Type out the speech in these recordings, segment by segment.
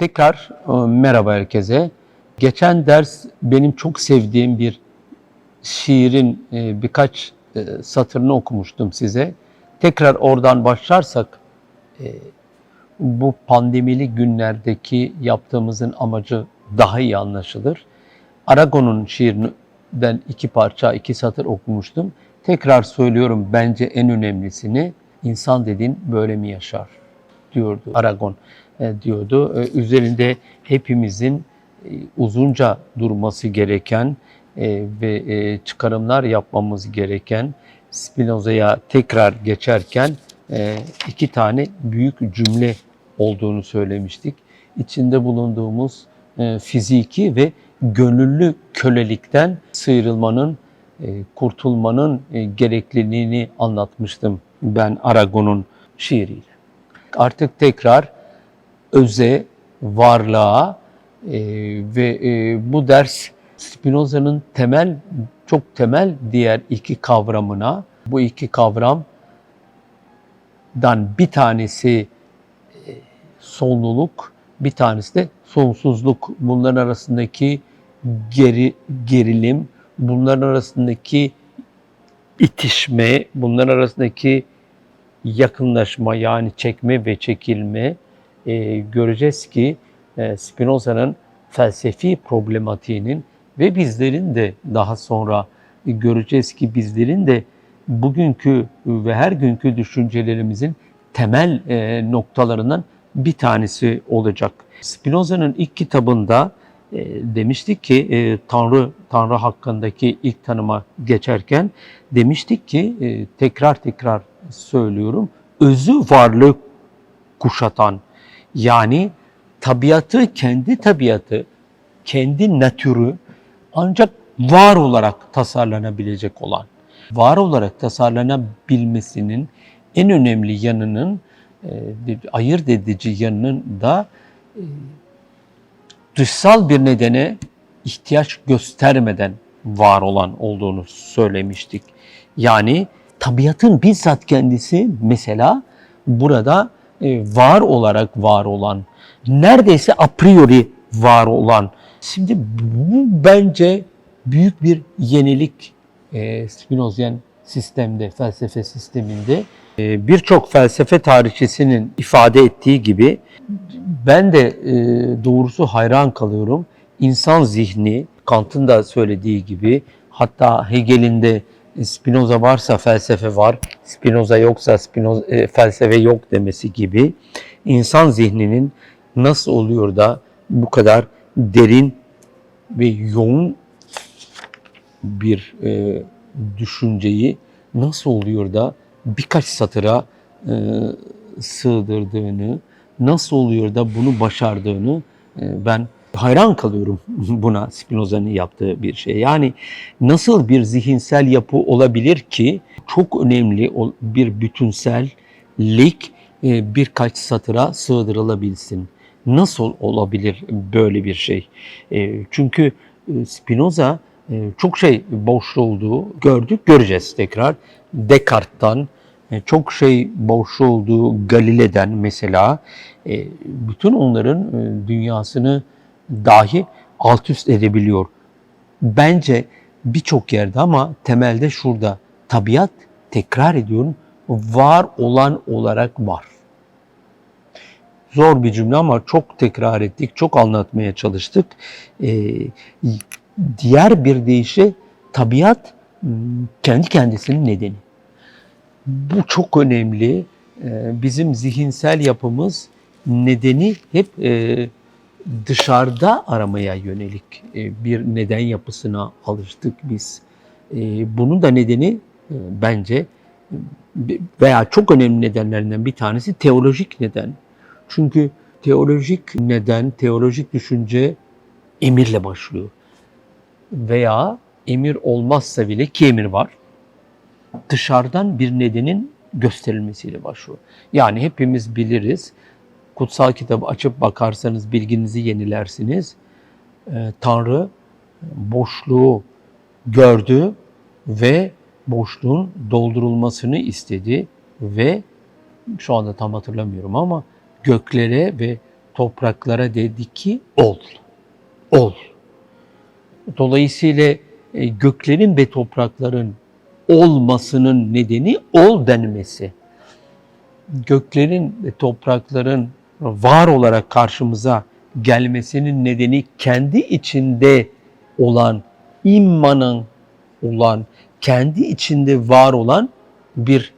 Tekrar e, merhaba herkese. Geçen ders benim çok sevdiğim bir şiirin e, birkaç e, satırını okumuştum size. Tekrar oradan başlarsak bu pandemili günlerdeki yaptığımızın amacı daha iyi anlaşılır. Aragon'un şiirinden iki parça, iki satır okumuştum. Tekrar söylüyorum bence en önemlisini insan dediğin böyle mi yaşar diyordu Aragon diyordu. E, Üzerinde hepimizin e, uzunca durması gereken e, ve e, çıkarımlar yapmamız gereken Spinoza'ya tekrar geçerken e, iki tane büyük cümle olduğunu söylemiştik. İçinde bulunduğumuz e, fiziki ve gönüllü kölelikten sıyrılmanın, e, kurtulmanın e, gerekliliğini anlatmıştım ben Aragon'un şiiriyle. Artık tekrar öze, varlığa e, ve e, bu ders Spinoza'nın temel, çok temel diğer iki kavramına, bu iki kavramdan bir tanesi e, sonluluk, bir tanesi de sonsuzluk. Bunların arasındaki geri gerilim, bunların arasındaki itişme, bunların arasındaki yakınlaşma yani çekme ve çekilme e, göreceğiz ki e, Spinoza'nın felsefi problematiğinin ve bizlerin de daha sonra göreceğiz ki bizlerin de bugünkü ve her günkü düşüncelerimizin temel e, noktalarından bir tanesi olacak. Spinoza'nın ilk kitabında e, demiştik ki e, Tanrı Tanrı hakkındaki ilk tanıma geçerken demiştik ki e, tekrar tekrar söylüyorum özü varlığı kuşatan yani tabiatı kendi tabiatı kendi natürü ancak var olarak tasarlanabilecek olan var olarak tasarlanabilmesinin en önemli yanının e, ayırt edici yanının da e, dışsal bir nedene ihtiyaç göstermeden var olan olduğunu söylemiştik. Yani tabiatın bizzat kendisi mesela burada var olarak var olan, neredeyse a priori var olan. Şimdi bu bence büyük bir yenilik e, Spinozyen sistemde, felsefe sisteminde. E, Birçok felsefe tarihçisinin ifade ettiği gibi ben de e, doğrusu hayran kalıyorum. İnsan zihni, Kant'ın da söylediği gibi, hatta Hegel'in de Spinoza varsa felsefe var, Spinoza yoksa Spinoza, e, felsefe yok demesi gibi insan zihninin nasıl oluyor da bu kadar derin ve yoğun bir e, düşünceyi nasıl oluyor da birkaç satıra e, sığdırdığını, nasıl oluyor da bunu başardığını e, ben hayran kalıyorum buna Spinoza'nın yaptığı bir şey. Yani nasıl bir zihinsel yapı olabilir ki çok önemli bir bütünsellik e, birkaç satıra sığdırılabilsin. Nasıl olabilir böyle bir şey? E, Çünkü e, Spinoza çok şey boş olduğu gördük, göreceğiz tekrar. Descartes'tan çok şey boş olduğu Galile'den mesela bütün onların dünyasını dahi alt üst edebiliyor. Bence birçok yerde ama temelde şurada tabiat tekrar ediyorum var olan olarak var. Zor bir cümle ama çok tekrar ettik, çok anlatmaya çalıştık. Ee, diğer bir deyişle tabiat hmm, kendi kendisinin nedeni. Bu çok önemli. Ee, Bizim zihinsel yapımız nedeni hep e, dışarıda aramaya yönelik e, bir neden yapısına alıştık biz. E, Bunun da nedeni e, bence veya çok önemli nedenlerinden bir tanesi teolojik neden. Çünkü teolojik neden, teolojik düşünce emirle başlıyor. Veya emir olmazsa bile ki emir var, dışarıdan bir nedenin gösterilmesiyle başlıyor. Yani hepimiz biliriz, kutsal kitabı açıp bakarsanız bilginizi yenilersiniz. Ee, Tanrı boşluğu gördü ve boşluğun doldurulmasını istedi ve şu anda tam hatırlamıyorum ama göklere ve topraklara dedi ki ol. Ol. Dolayısıyla e, göklerin ve toprakların olmasının nedeni ol denmesi. Göklerin ve toprakların var olarak karşımıza gelmesinin nedeni kendi içinde olan, immanın olan, kendi içinde var olan bir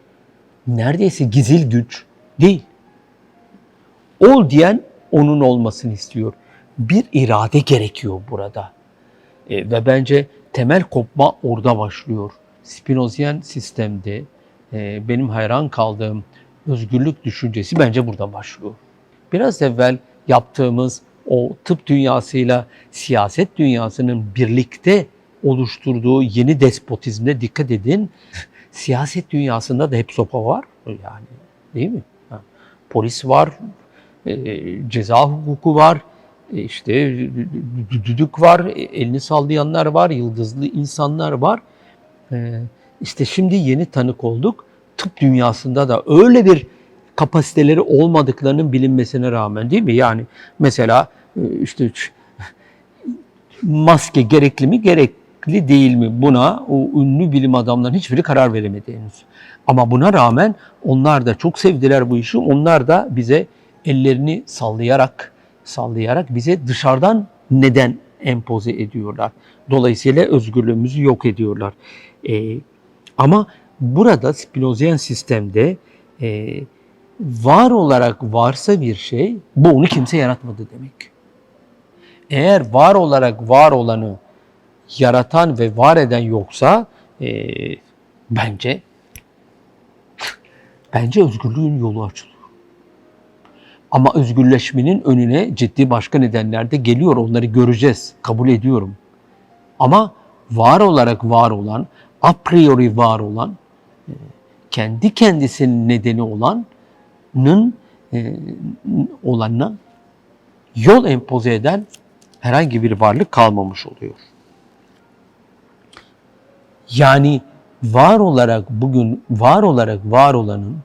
neredeyse gizil güç değil. Ol diyen onun olmasını istiyor. Bir irade gerekiyor burada. E, ve bence temel kopma orada başlıyor. Spinozian sistemde e, benim hayran kaldığım özgürlük düşüncesi bence burada başlıyor. Biraz evvel yaptığımız o tıp dünyasıyla siyaset dünyasının birlikte oluşturduğu yeni despotizmde dikkat edin. Siyaset dünyasında da hep sopa var yani değil mi? Ha, Polis var, e, ceza hukuku var, e, işte dü- düdük var, e, elini sallayanlar var, yıldızlı insanlar var. E, işte şimdi yeni tanık olduk. Tıp dünyasında da öyle bir kapasiteleri olmadıklarının bilinmesine rağmen değil mi? Yani mesela e, işte maske gerekli mi gerekli değil mi buna o ünlü bilim adamlarının hiçbiri karar veremedi henüz. Ama buna rağmen onlar da çok sevdiler bu işi. Onlar da bize ellerini sallayarak sallayarak bize dışarıdan neden empoze ediyorlar. Dolayısıyla özgürlüğümüzü yok ediyorlar. Ee, ama burada Spinozian sistemde e, var olarak varsa bir şey, bu onu kimse yaratmadı demek. Eğer var olarak var olanı yaratan ve var eden yoksa e, bence bence özgürlüğün yolu açılıyor. Ama özgürleşmenin önüne ciddi başka nedenler de geliyor. Onları göreceğiz. Kabul ediyorum. Ama var olarak var olan, a priori var olan, e, kendi kendisinin nedeni olanın e, olanına yol empoze eden herhangi bir varlık kalmamış oluyor. Yani var olarak bugün var olarak var olanın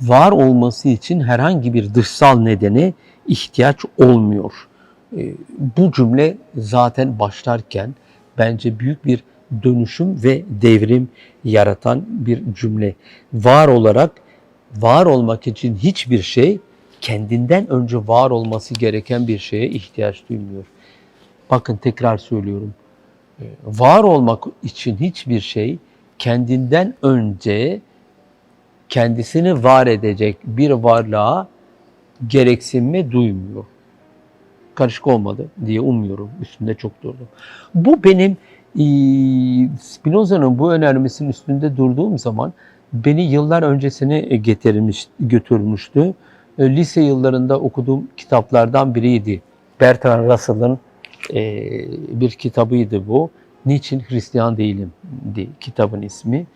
var olması için herhangi bir dışsal nedene ihtiyaç olmuyor. E, Bu cümle zaten başlarken bence büyük bir dönüşüm ve devrim yaratan bir cümle. Var olarak var olmak için hiçbir şey kendinden önce var olması gereken bir şeye ihtiyaç duymuyor. Bakın tekrar söylüyorum. E, Var olmak için hiçbir şey kendinden önce kendisini var edecek bir varlığa gereksinme duymuyor. Karışık olmadı diye umuyorum. Üstünde çok durdum. Bu benim eee, Spinoza'nın bu önermesinin üstünde durduğum zaman beni yıllar öncesine getirmiş, götürmüştü. E, Lise yıllarında okuduğum kitaplardan biriydi. Bertrand Russell'ın eee, bir kitabıydı bu. Niçin Hristiyan değilim di kitabın ismi.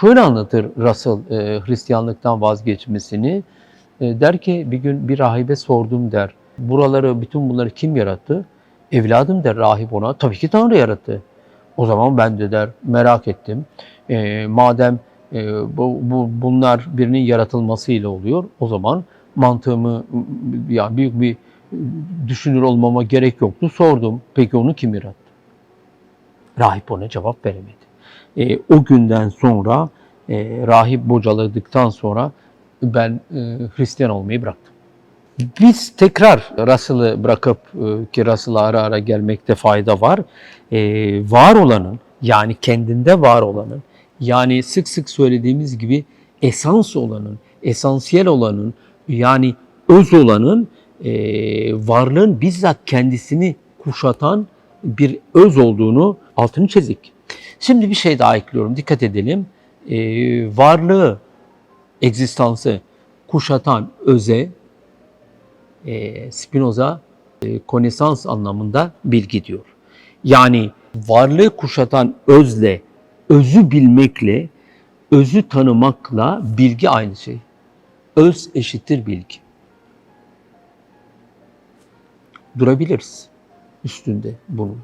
Şöyle anlatır Russell e, Hristiyanlıktan vazgeçmesini. E, der ki bir gün bir rahibe sordum der. Buraları, bütün bunları kim yarattı? Evladım der rahip ona. Tabii ki Tanrı yarattı. O zaman ben de der merak ettim. E, madem e, bu, bu bunlar birinin yaratılmasıyla oluyor, o zaman mantığımı ya büyük bir düşünür olmama gerek yoktu. Sordum. Peki onu kim yarattı? Rahip ona cevap veremedi. E, o günden sonra e, rahip bocaladıktan sonra ben e, Hristiyan olmayı bıraktım. Biz tekrar Russell'ı bırakıp e, ki Russell'a ara ara gelmekte fayda var. E, var olanın yani kendinde var olanın yani sık sık söylediğimiz gibi esans olanın, esansiyel olanın yani öz olanın e, varlığın bizzat kendisini kuşatan bir öz olduğunu altını çizik. Şimdi bir şey daha ekliyorum. Dikkat edelim. E, varlığı, egzistansı kuşatan öze e, Spinoza e, konesans anlamında bilgi diyor. Yani varlığı kuşatan özle, özü bilmekle, özü tanımakla bilgi aynı şey. Öz eşittir bilgi. Durabiliriz üstünde bunun.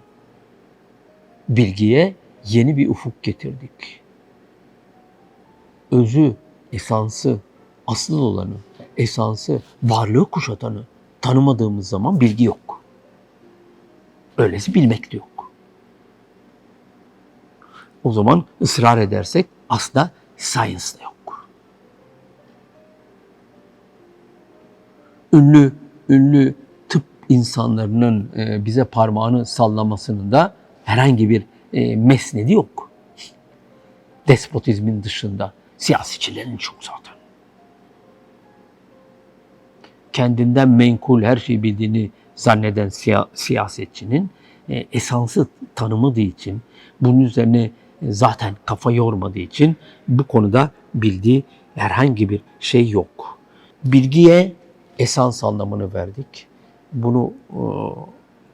Bilgiye yeni bir ufuk getirdik. Özü, esansı, asıl olanı, esansı, varlığı kuşatanı tanımadığımız zaman bilgi yok. Öylesi bilmek de yok. O zaman ısrar edersek aslında science da yok. Ünlü ünlü tıp insanlarının e, bize parmağını sallamasının da herhangi bir e, mesnedi yok. Despotizmin dışında siyasetçilerin çok zaten. Kendinden menkul her şeyi bildiğini zanneden siya- siyasetçinin e, esansı tanımadığı için, bunun üzerine zaten kafa yormadığı için bu konuda bildiği herhangi bir şey yok. Bilgiye esans anlamını verdik. Bunu e,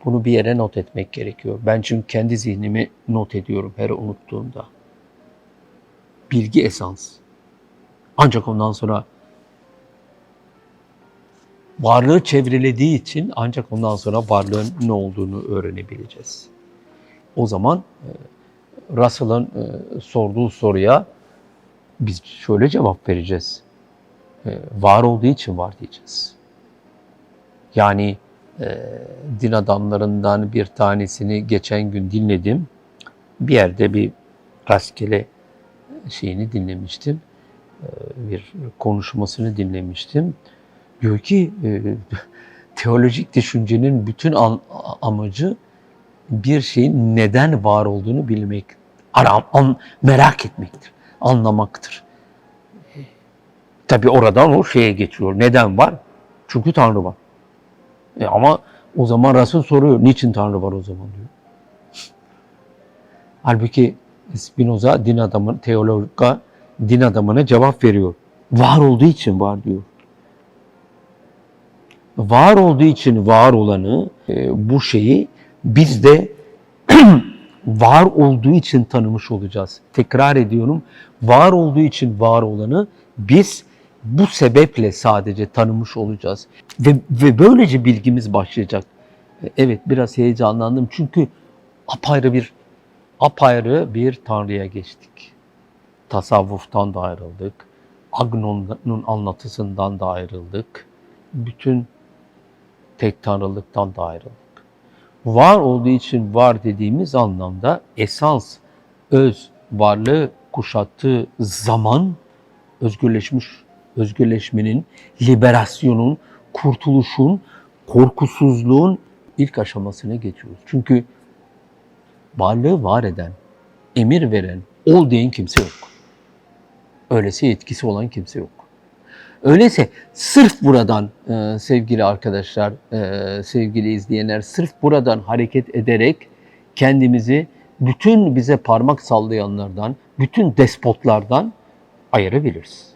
bunu bir yere not etmek gerekiyor. Ben çünkü kendi zihnimi not ediyorum her unuttuğumda. Bilgi esans. Ancak ondan sonra varlığı çevrelediği için ancak ondan sonra varlığın ne olduğunu öğrenebileceğiz. O zaman e, Russell'ın e, sorduğu soruya biz şöyle cevap vereceğiz. E, Var olduğu için var diyeceğiz. Yani e, din adamlarından bir tanesini geçen gün dinledim. Bir yerde bir rastgele şeyini dinlemiştim. E, Bir konuşmasını dinlemiştim. Diyor ki e, teolojik düşüncenin bütün amacı bir şeyin neden var olduğunu bilmek, aram, an, merak etmektir, anlamaktır. Tabi oradan o şeye geçiyor. Neden var? Çünkü Tanrı var. E ama o zaman Resul soruyor, niçin Tanrı var o zaman diyor. Halbuki Spinoza din adamı, teologa din adamına cevap veriyor. Var olduğu için var diyor. Var olduğu için var olanı, e, bu şeyi biz de var olduğu için tanımış olacağız. Tekrar ediyorum. Var olduğu için var olanı biz bu sebeple sadece tanımış olacağız. Ve, ve böylece bilgimiz başlayacak. Evet biraz heyecanlandım çünkü apayrı bir apayrı bir tanrıya geçtik. Tasavvuftan da ayrıldık. Agnon'un anlatısından da ayrıldık. Bütün tek tanrılıktan da ayrıldık. Var olduğu için var dediğimiz anlamda esans, öz, varlığı kuşattığı zaman özgürleşmiş, özgürleşmenin, liberasyonun, kurtuluşun, korkusuzluğun ilk aşamasına geçiyoruz. Çünkü varlığı var eden, emir veren, ol diyen kimse yok. Öylesi etkisi olan kimse yok. Öyleyse sırf buradan e, sevgili arkadaşlar, e, sevgili izleyenler, sırf buradan hareket ederek kendimizi bütün bize parmak sallayanlardan, bütün despotlardan ayırabiliriz.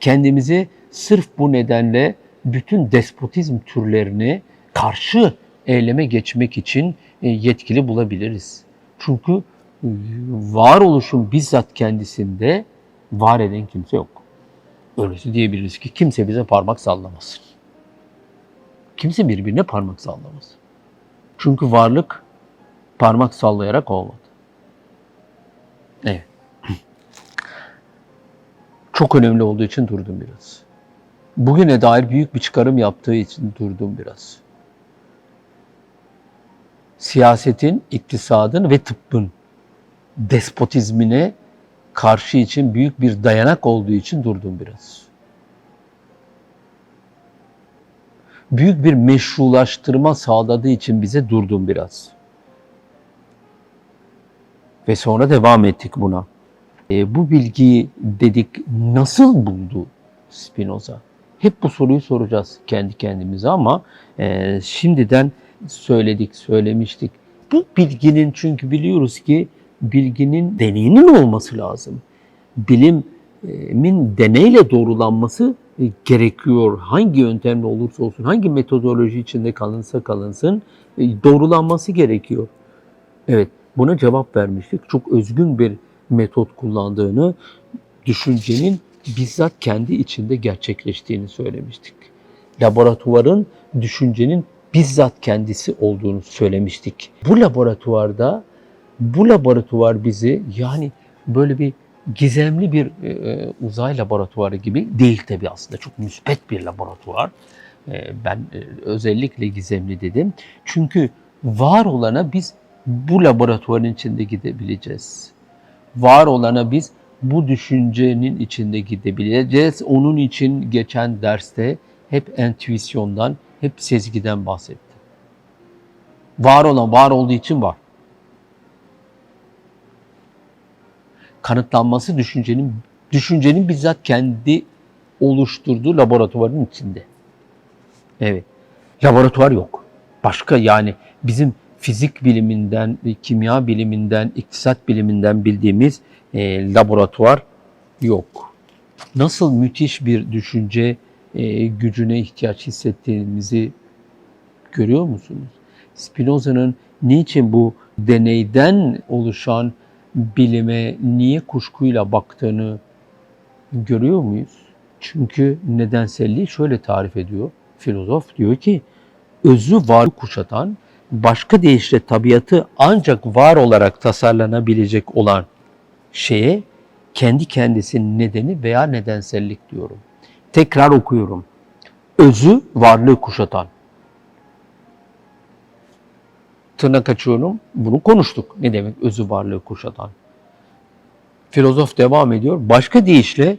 Kendimizi sırf bu nedenle bütün despotizm türlerini karşı eyleme geçmek için e, yetkili bulabiliriz. Çünkü e, varoluşun bizzat kendisinde var eden kimse yok. Öylesi diyebiliriz ki kimse bize parmak sallamasın. Kimse birbirine parmak sallamaz. Çünkü varlık parmak sallayarak olmadı. Evet. Çok önemli olduğu için durdum biraz. Bugüne dair büyük bir çıkarım yaptığı için durdum biraz. Siyasetin, iktisadın ve tıbbın despotizmine karşı için büyük bir dayanak olduğu için durdum biraz. Büyük bir meşrulaştırma sağladığı için bize durdum biraz. Ve sonra devam ettik buna. E, bu bilgiyi dedik nasıl buldu Spinoza? Hep bu soruyu soracağız kendi kendimize ama e, şimdiden söyledik, söylemiştik. Bu bilginin çünkü biliyoruz ki bilginin deneyinin olması lazım. Bilimin deneyle doğrulanması e, gerekiyor. Hangi yöntemle olursa olsun, hangi metodoloji içinde kalınsa kalınsın e, doğrulanması gerekiyor. Evet, buna cevap vermiştik. Çok özgün bir metot kullandığını, düşüncenin bizzat kendi içinde gerçekleştiğini söylemiştik. Laboratuvarın düşüncenin bizzat kendisi olduğunu söylemiştik. Bu laboratuvarda bu laboratuvar bizi yani böyle bir gizemli bir e, uzay laboratuvarı gibi değil tabii aslında çok müspet bir laboratuvar. e, ben e, özellikle gizemli dedim. Çünkü var olana biz bu laboratuvarın içinde gidebileceğiz. Var olana biz bu düşüncenin içinde gidebileceğiz. Onun için geçen derste hep entüisyondan, hep sezgiden bahsettim. Var olan var olduğu için var. Kanıtlanması düşüncenin düşüncenin bizzat kendi oluşturduğu laboratuvarın içinde. Evet. Laboratuvar yok. Başka yani bizim fizik biliminden, kimya biliminden, iktisat biliminden bildiğimiz e, laboratuvar yok. Nasıl müthiş bir düşünce e, gücüne ihtiyaç hissettiğimizi görüyor musunuz? Spinoza'nın niçin bu deneyden oluşan bilime niye kuşkuyla baktığını görüyor muyuz? Çünkü nedenselliği şöyle tarif ediyor. Filozof diyor ki özü var kuşatan, başka deyişle tabiatı ancak var olarak tasarlanabilecek olan şeye kendi kendisinin nedeni veya nedensellik diyorum. Tekrar okuyorum. Özü varlığı kuşatan. Tırnak açıyorum. Bunu konuştuk. Ne demek özü varlığı kuşatan? Filozof devam ediyor. Başka deyişle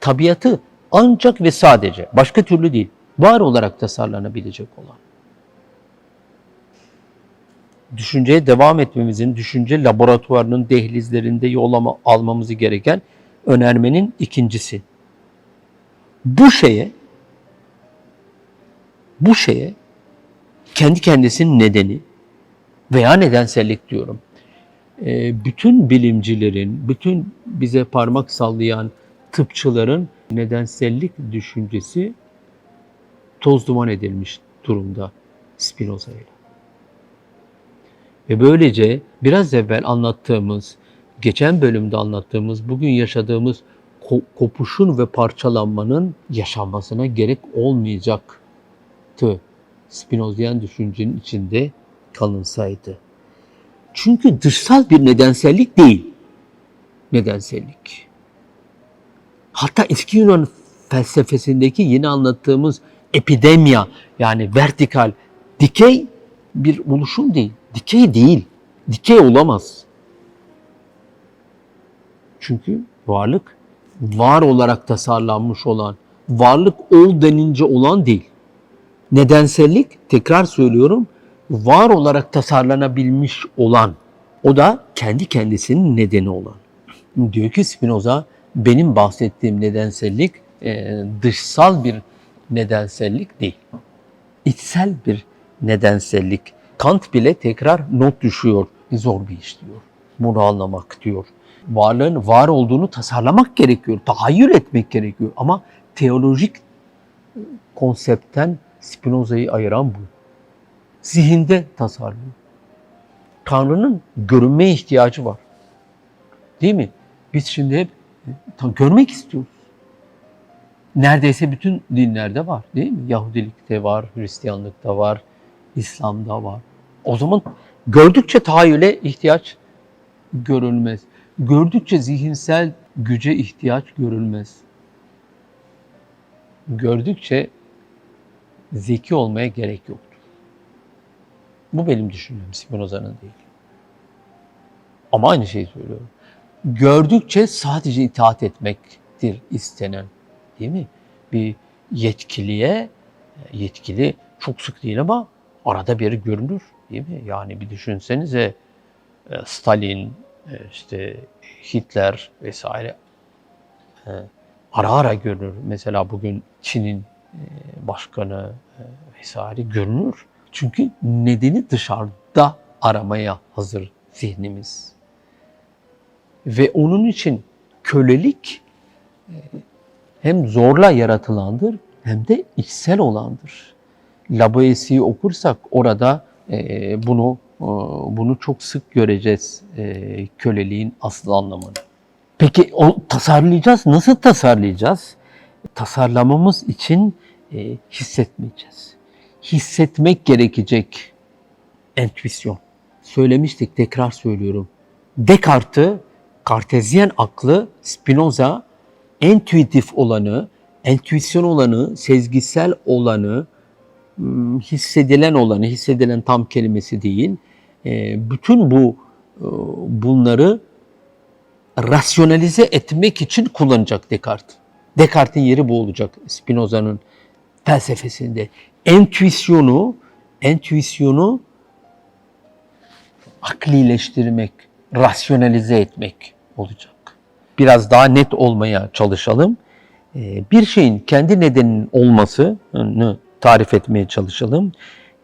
tabiatı ancak ve sadece, başka türlü değil, var olarak tasarlanabilecek olan. Düşünceye devam etmemizin, düşünce laboratuvarının dehlizlerinde yol almamızı gereken önermenin ikincisi. Bu şeye, bu şeye kendi kendisinin nedeni veya nedensellik diyorum. Ee, bütün bilimcilerin, bütün bize parmak sallayan tıpçıların nedensellik düşüncesi toz duman edilmiş durumda Spinoza ile. Ve böylece biraz evvel anlattığımız, geçen bölümde anlattığımız, bugün yaşadığımız ko- kopuşun ve parçalanmanın yaşanmasına gerek olmayacaktı. Spinozian düşüncenin içinde kalınsaydı. Çünkü dışsal bir nedensellik değil. Nedensellik. Hatta eski Yunan felsefesindeki yeni anlattığımız epidemya yani vertikal, dikey bir oluşum değil. Dikey değil. Dikey olamaz. Çünkü varlık var olarak tasarlanmış olan, varlık ol denince olan değil. Nedensellik, tekrar söylüyorum, var olarak tasarlanabilmiş olan, o da kendi kendisinin nedeni olan. Diyor ki Spinoza, benim bahsettiğim nedensellik e, dışsal bir nedensellik değil. İçsel bir nedensellik. Kant bile tekrar not düşüyor. Zor bir iş diyor. Bunu anlamak diyor. Varlığın var olduğunu tasarlamak gerekiyor. Tahayyül etmek gerekiyor. Ama teolojik konseptten Spinoza'yı ayıran bu. Zihinde tasarlıyor. Tanrı'nın görünmeye ihtiyacı var. Değil mi? Biz şimdi hep görmek istiyoruz. Neredeyse bütün dinlerde var değil mi? Yahudilikte var, Hristiyanlıkta var, İslam'da var. O zaman gördükçe tahayyüle ihtiyaç görülmez. Gördükçe zihinsel güce ihtiyaç görülmez. Gördükçe zeki olmaya gerek yoktur. Bu benim düşüncem, Spinoza'nın değil. Ama aynı şeyi söylüyorum. Gördükçe sadece itaat etmektir istenen. Değil mi? Bir yetkiliye, yetkili çok sık değil ama arada bir görünür. Değil mi? Yani bir düşünsenize Stalin, işte Hitler vesaire ara ara görünür. Mesela bugün Çin'in başkanı vesaire görünür. Çünkü nedeni dışarıda aramaya hazır zihnimiz. Ve onun için kölelik hem zorla yaratılandır hem de içsel olandır. Laboesi'yi okursak orada e, bunu e, bunu çok sık göreceğiz e, köleliğin asıl anlamını. Peki o tasarlayacağız. Nasıl tasarlayacağız? Tasarlamamız için e, hissetmeyeceğiz. Hissetmek gerekecek entüisyon. Söylemiştik, tekrar söylüyorum. Descartes'ı, Kartezyen aklı Spinoza entüitif olanı, entüisyon olanı, sezgisel olanı m, hissedilen olanı, hissedilen tam kelimesi değil, e, bütün bu e, bunları rasyonalize etmek için kullanacak Descartes. Descartes'in yeri bu olacak Spinoza'nın felsefesinde. Entüisyonu, entüisyonu aklileştirmek, rasyonalize etmek olacak. Biraz daha net olmaya çalışalım. Ee, Bir şeyin kendi nedeninin olmasını tarif etmeye çalışalım.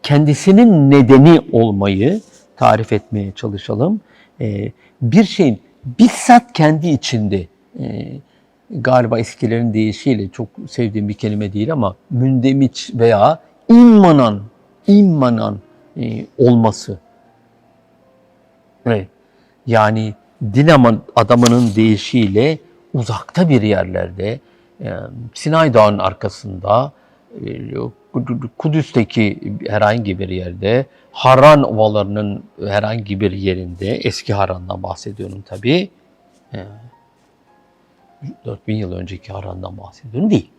Kendisinin nedeni olmayı tarif etmeye çalışalım. Ee, Bir şeyin bizzat kendi içinde e, galiba eskilerin deyişiyle çok sevdiğim bir kelime değil ama mündemiç veya immanan, immanan e, olması. Evet. Yani dinamın adamının deyişiyle uzakta bir yerlerde e, Sinay Dağı'nın arkasında e, Kudüs'teki herhangi bir yerde Haran ovalarının herhangi bir yerinde eski Haran'dan bahsediyorum tabii. E, 4000 yıl önceki Haran'dan bahsediyorum değil.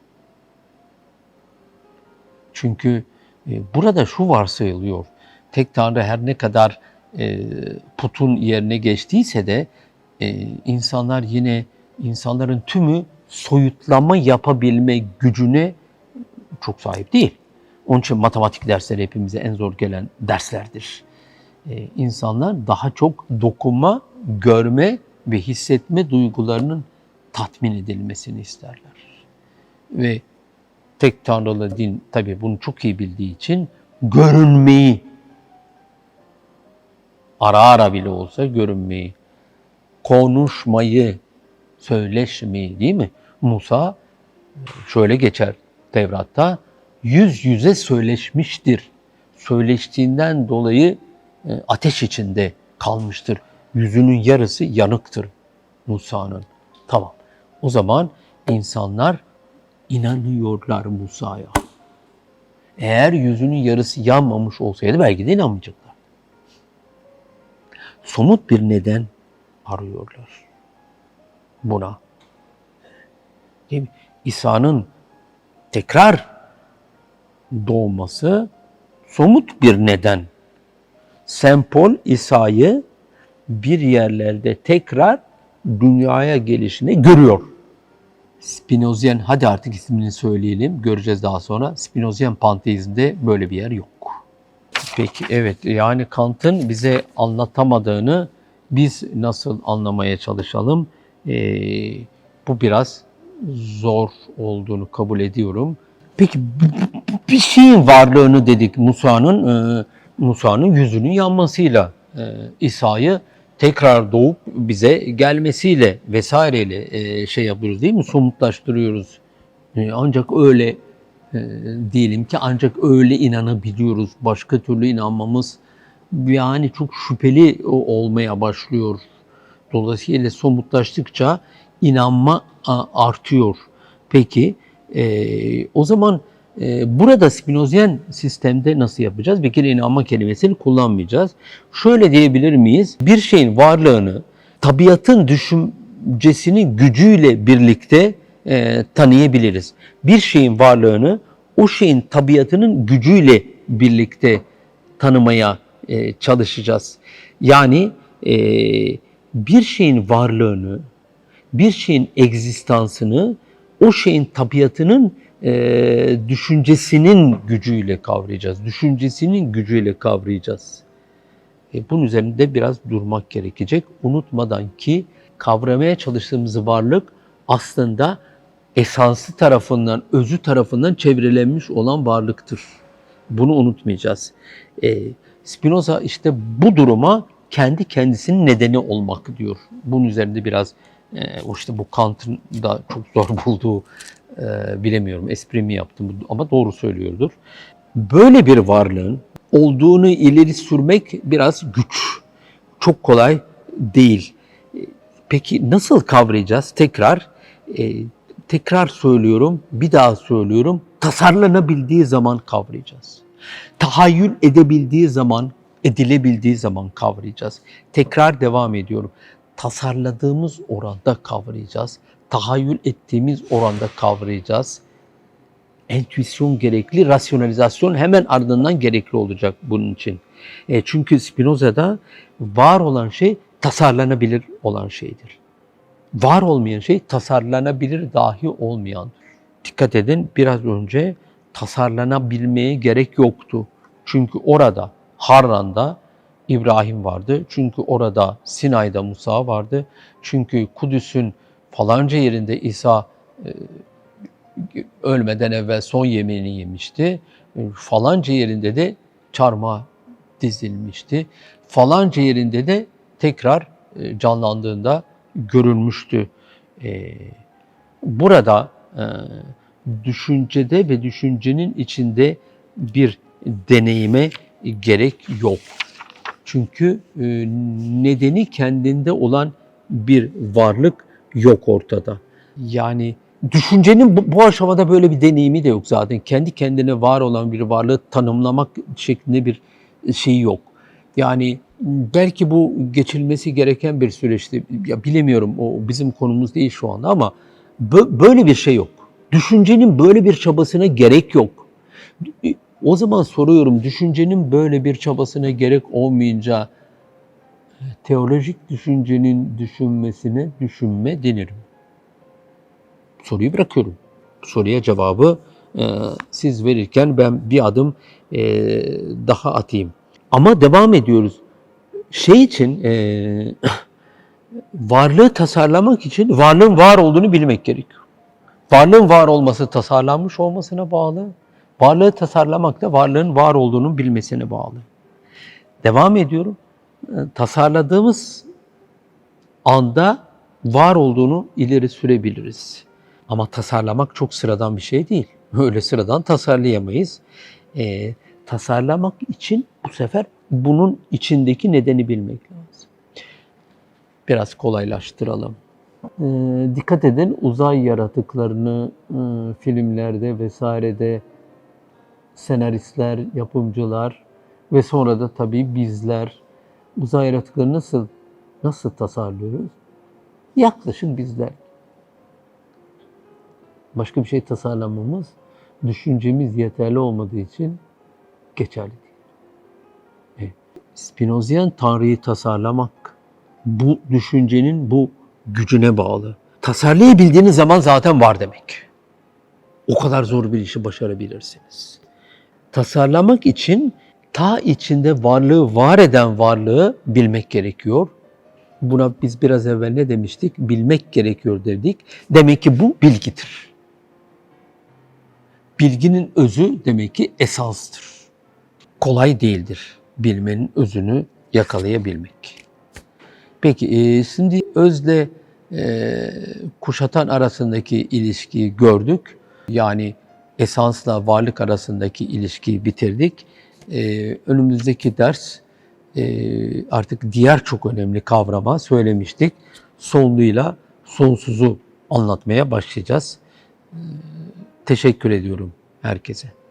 Çünkü e, burada şu varsayılıyor. Tek Tanrı her ne kadar e, putun yerine geçtiyse de e, insanlar yine insanların tümü soyutlama yapabilme gücüne çok sahip değil. Onun için matematik dersleri hepimize en zor gelen derslerdir. E, insanlar daha çok dokunma, görme ve hissetme duygularının tatmin edilmesini isterler. Ve tek tanrılı din tabi bunu çok iyi bildiği için görünmeyi ara ara bile olsa görünmeyi, konuşmayı, söyleşmeyi değil mi? Musa şöyle geçer Tevrat'ta yüz yüze söyleşmiştir. Söyleştiğinden dolayı e, ateş içinde kalmıştır. Yüzünün yarısı yanıktır Musa'nın. Tamam. O zaman insanlar inanıyorlar Musa'ya. Eğer yüzünün yarısı yanmamış olsaydı belki de inanmayacaklar. Somut bir neden arıyorlar buna. İsa'nın tekrar doğması somut bir neden. Sempol İsa'yı bir yerlerde tekrar dünyaya gelişini görüyor. Spinozyen, hadi artık ismini söyleyelim, göreceğiz daha sonra. Spinozyen panteizmde böyle bir yer yok. Peki evet, yani Kant'ın bize anlatamadığını biz nasıl anlamaya çalışalım? Ee, bu biraz zor olduğunu kabul ediyorum. Peki bir şeyin varlığını dedik Musa'nın e, Musa'nın yüzünün yanmasıyla e, İsa'yı tekrar doğup bize gelmesiyle vesaireyle e, şey yapıyoruz değil mi? Somutlaştırıyoruz. E, ancak öyle e, diyelim ki ancak öyle inanabiliyoruz. Başka türlü inanmamız yani çok şüpheli olmaya başlıyor. Dolayısıyla somutlaştıkça inanma artıyor. Peki e, o zaman burada Spinozyen sistemde nasıl yapacağız? Bir kere inanma kelimesini kullanmayacağız. Şöyle diyebilir miyiz? Bir şeyin varlığını tabiatın düşüncesinin gücüyle birlikte e, tanıyabiliriz. Bir şeyin varlığını o şeyin tabiatının gücüyle birlikte tanımaya e, çalışacağız. Yani e, bir şeyin varlığını, bir şeyin egzistansını o şeyin tabiatının e, düşüncesinin gücüyle kavrayacağız. Düşüncesinin gücüyle kavrayacağız. E, bunun üzerinde biraz durmak gerekecek. Unutmadan ki kavramaya çalıştığımız varlık aslında esansı tarafından, özü tarafından çevrelenmiş olan varlıktır. Bunu unutmayacağız. E, Spinoza işte bu duruma kendi kendisinin nedeni olmak diyor. Bunun üzerinde biraz e, işte bu Kant'ın da çok zor bulduğu e, bilemiyorum espri mi yaptım ama doğru söylüyordur. Böyle bir varlığın olduğunu ileri sürmek biraz güç. Çok kolay değil. Peki nasıl kavrayacağız? Tekrar e, tekrar söylüyorum, bir daha söylüyorum. Tasarlanabildiği zaman kavrayacağız. Tahayyül edebildiği zaman, edilebildiği zaman kavrayacağız. Tekrar devam ediyorum. Tasarladığımız oranda kavrayacağız. Tahayyül ettiğimiz oranda kavrayacağız. entüisyon gerekli, rasyonalizasyon hemen ardından gerekli olacak bunun için. E, çünkü Spinoza'da var olan şey tasarlanabilir olan şeydir. Var olmayan şey tasarlanabilir dahi olmayandır. Dikkat edin biraz önce tasarlanabilmeye gerek yoktu. Çünkü orada Harran'da İbrahim vardı. Çünkü orada Sinay'da Musa vardı. Çünkü Kudüs'ün falanca yerinde İsa e, ölmeden evvel son yemeğini yemişti. E, Falanca yerinde de çarmıha dizilmişti. Falanca yerinde de tekrar e, canlandığında görülmüştü. Burada düşüncede ve düşüncenin içinde bir deneyime gerek yok. Çünkü nedeni kendinde olan bir varlık yok ortada. Yani düşüncenin bu, aşamada böyle bir deneyimi de yok zaten. Kendi kendine var olan bir varlığı tanımlamak şeklinde bir şey yok. Yani belki bu geçilmesi gereken bir süreçti. Ya bilemiyorum o bizim konumuz değil şu anda ama bö- böyle bir şey yok. Düşüncenin böyle bir çabasına gerek yok. O zaman soruyorum düşüncenin böyle bir çabasına gerek olmayınca teolojik düşüncenin düşünmesine düşünme denir mi? Soruyu bırakıyorum. Soruya cevabı e, siz verirken ben bir adım e, daha atayım. Ama devam ediyoruz. Şey için e, varlığı tasarlamak için varlığın var olduğunu bilmek gerekiyor. Varlığın var olması tasarlanmış olmasına bağlı. Varlığı tasarlamak da varlığın var olduğunu bilmesine bağlı. Devam ediyorum. E, Tasarladığımız anda var olduğunu ileri sürebiliriz. Ama tasarlamak çok sıradan bir şey değil. Öyle sıradan tasarlayamayız. E, tasarlamak için bu sefer bunun içindeki nedeni bilmek lazım. Biraz kolaylaştıralım. E, dikkat edin uzay yaratıklarını e, filmlerde vesairede senaristler, yapımcılar ve sonra da tabii bizler uzay yaratıklarını nasıl nasıl tasarlıyoruz? Yaklaşık bizler. Başka bir şey tasarlamamız düşüncemiz yeterli olmadığı için geçerli değil. Evet. Spinozian Tanrı'yı tasarlamak bu düşüncenin bu gücüne bağlı. Tasarlayabildiğiniz zaman zaten var demek. O kadar zor bir işi başarabilirsiniz. Tasarlamak için ta içinde varlığı var eden varlığı bilmek gerekiyor. Buna biz biraz evvel ne demiştik? Bilmek gerekiyor dedik. Demek ki bu bilgidir. Bilginin özü demek ki esansdır. Kolay değildir bilmenin özünü yakalayabilmek. Peki e, şimdi özle e, kuşatan arasındaki ilişkiyi gördük. Yani esansla varlık arasındaki ilişkiyi bitirdik. E, önümüzdeki ders e, artık diğer çok önemli kavrama söylemiştik. Sonluyla sonsuzu anlatmaya başlayacağız. E, teşekkür ediyorum herkese.